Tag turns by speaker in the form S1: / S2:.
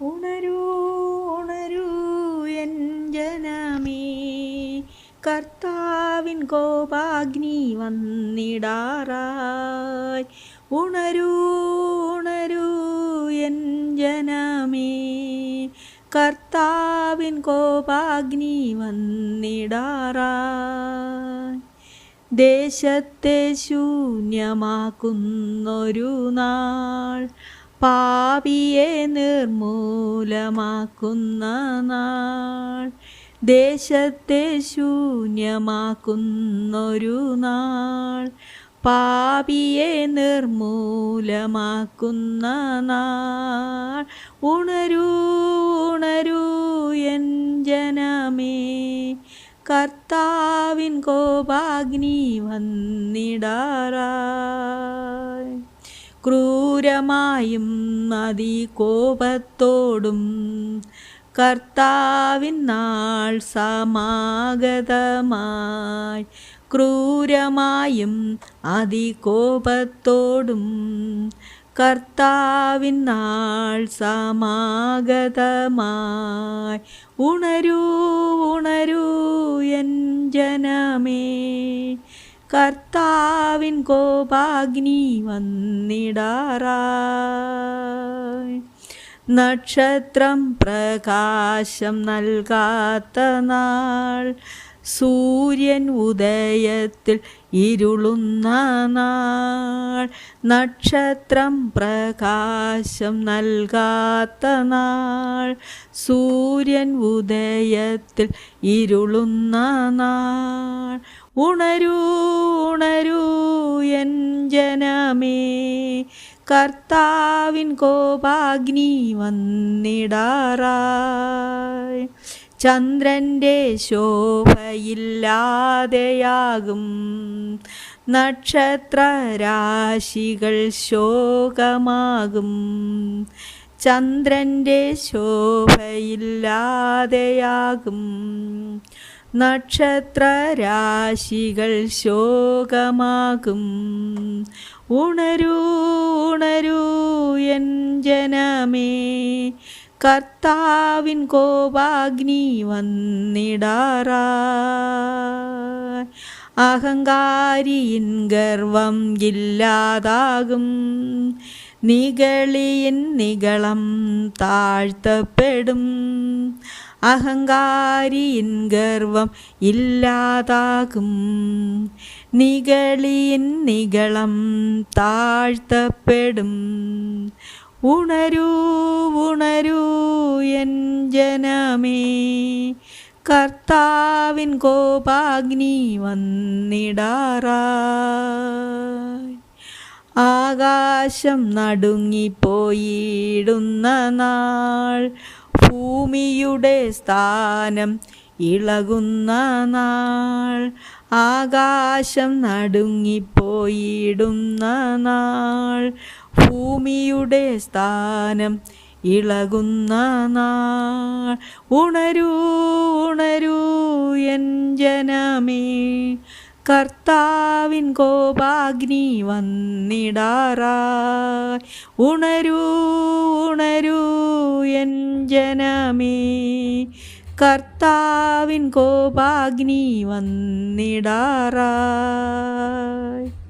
S1: ഉണരൂ ഉണരൂ എൻ ജനമേ. കർത്താവിൻ കോപാഗ്നി വന്നിടാറായി. ഉണരൂ ഉണരൂ എൻ ജനമേ. കർത്താവിൻ കോപാഗ്നി വന്നിടാറായി. ദേശത്തെ ശൂന്യമാക്കുന്നൊരു നാൾ. പാപിയെ നിർമൂലമാക്കുന്ന നാൾ. ദേശത്തെ ശൂന്യമാക്കുന്നൊരു നാൾ. പാപിയെ നിർമൂലമാക്കുന്ന നാൾ. ഉണരൂ ഉണരൂ എൻ ജനമേ. കർത്താവിൻ കോപാഗ്നി വന്നിടാറായി ക്രൂരമായും അതികോപത്തോടും കർത്താവിൻ നാൾ സമാഗതമായി ക്രൂരമായും അതികോപത്തോടും കർത്താവിൻ നാൾ സമാഗതമായി ഉണരൂ ഉണരൂ എൻ ജനമേ. കർത്താവിൻ കോപാഗ്നി വന്നിടാറായി നക്ഷത്രം പ്രകാശം നൽകാത്ത നാൾ സൂര്യൻ ഉദയത്തിൽ ഇരുളുന്ന നാൾ നക്ഷത്രം പ്രകാശം നൽകാത്ത നാൾ സൂര്യൻ ഉദയത്തിൽ ഇരുളുന്ന നാൾ. ഉണരൂ ഉണരൂ എൻ ജനമേ കർത്താവിൻ കോപാഗ്നി വന്നിടാറായി. ചന്ദ്രന്റെ ശോഭയില്ലാതെയാകും. നക്ഷത്രരാശികൾ ശോകമാകും. ചന്ദ്രന്റെ ശോഭയില്ലാതെയാകും. നക്ഷത്രരാശികൾ ശോകമാകും. ഉണരൂ ഉണരൂ എൻ ജനമേ കർത്താവിൻ കോപാഗ്നി വന്നിടാറാ അഹങ്കാരിയിൻ ഗർവം ഇല്ലാതാകും. നികളിയിൻ നികളം താഴ്ത്തപ്പെടും. അഹങ്കാരിയിൻ ഗർവം ഇല്ലാതാകും. നികളിയിൻ നികളം താഴ്ത്തപ്പെടും. ഉണരൂ ഉണരൂ എൻ ജനമേ. കർത്താവിൻ കോപാഗ്നി വന്നിടാറായി. ആകാശം നടുങ്ങിപ്പോയിടുന്ന നാൾ ഭൂമിയുടെ സ്ഥാനം ഇളകുന്ന നാൾ ആകാശം നടുങ്ങിപ്പോയിടുന്ന നാൾ ഭൂമിയുടെ സ്ഥാനം ഇളകുന്ന നാൾ. ഉണരൂ ഉണരൂ എൻ ജനമേ. കർത്താവിൻ കോപാഗ്നി വന്നിടാറായി. ഉണരൂ ഉണരൂ എൻ ജനമേ. കർത്താവിൻ കോപാഗ്നി വന്നിടാറായി.